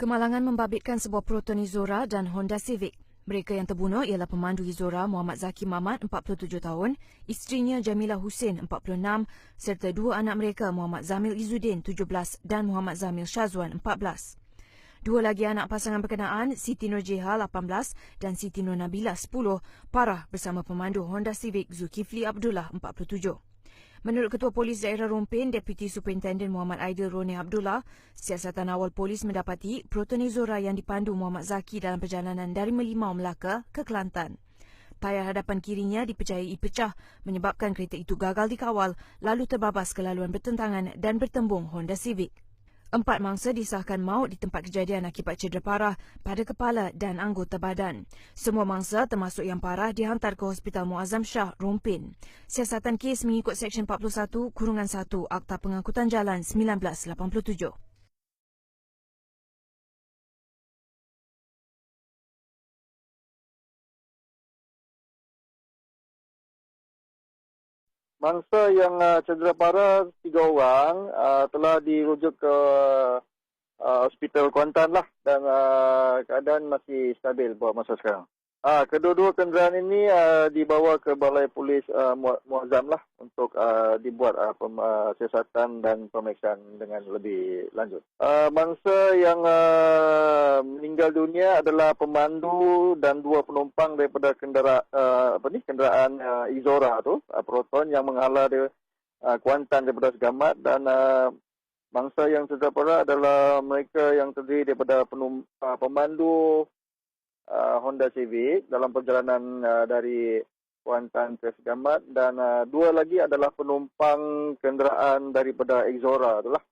Kemalangan membabitkan sebuah Protonizora dan Honda Civic. Mereka yang terbunuh ialah pemandu Izora Muhammad Zaki Mamat, 47 tahun, isterinya Jamila Hussein, 46, serta dua anak mereka Muhammad Zamil Izzuddin, 17 dan Muhammad Zamil Shazwan, 14. Dua lagi anak pasangan berkenaan, Siti Nur Jeha, 18 dan Siti Nur Nabila, 10, parah bersama pemandu Honda Civic Zulkifli Abdullah, 47. Menurut Ketua Polis Daerah Rompin, Deputi Superintenden Muhammad Aidil Roni Abdullah, siasatan awal polis mendapati protonizora yang dipandu Muhammad Zaki dalam perjalanan dari Melimau, Melaka ke Kelantan. Tayar hadapan kirinya dipercayai pecah menyebabkan kereta itu gagal dikawal lalu terbabas ke laluan bertentangan dan bertembung Honda Civic. Empat mangsa disahkan maut di tempat kejadian akibat cedera parah pada kepala dan anggota badan. Semua mangsa termasuk yang parah dihantar ke Hospital Muazzam Shah, Rompin. Siasatan kes mengikut Seksyen 41, Kurungan 1, Akta Pengangkutan Jalan 1987. Mangsa yang uh, cedera parah tiga orang uh, telah dirujuk ke uh, hospital Kuantan lah dan uh, keadaan masih stabil buat masa sekarang. Ah, kedua-dua kenderaan ini uh, dibawa ke Balai Polis uh, Muazzam lah untuk uh, dibuat uh, pem, uh, siasatan dan pemeriksaan dengan lebih lanjut. Uh, mangsa yang uh, meninggal dunia adalah pemandu dan dua penumpang daripada kendera, uh, apa ni, kenderaan uh, Izora tu, uh, Proton yang menghala dia uh, Kuantan daripada Segamat dan uh, mangsa yang terdapat adalah mereka yang terdiri daripada penum, uh, pemandu uh, Honda Civic dalam perjalanan uh, dari Kuantan ke Segamat dan uh, dua lagi adalah penumpang kenderaan daripada Exora itulah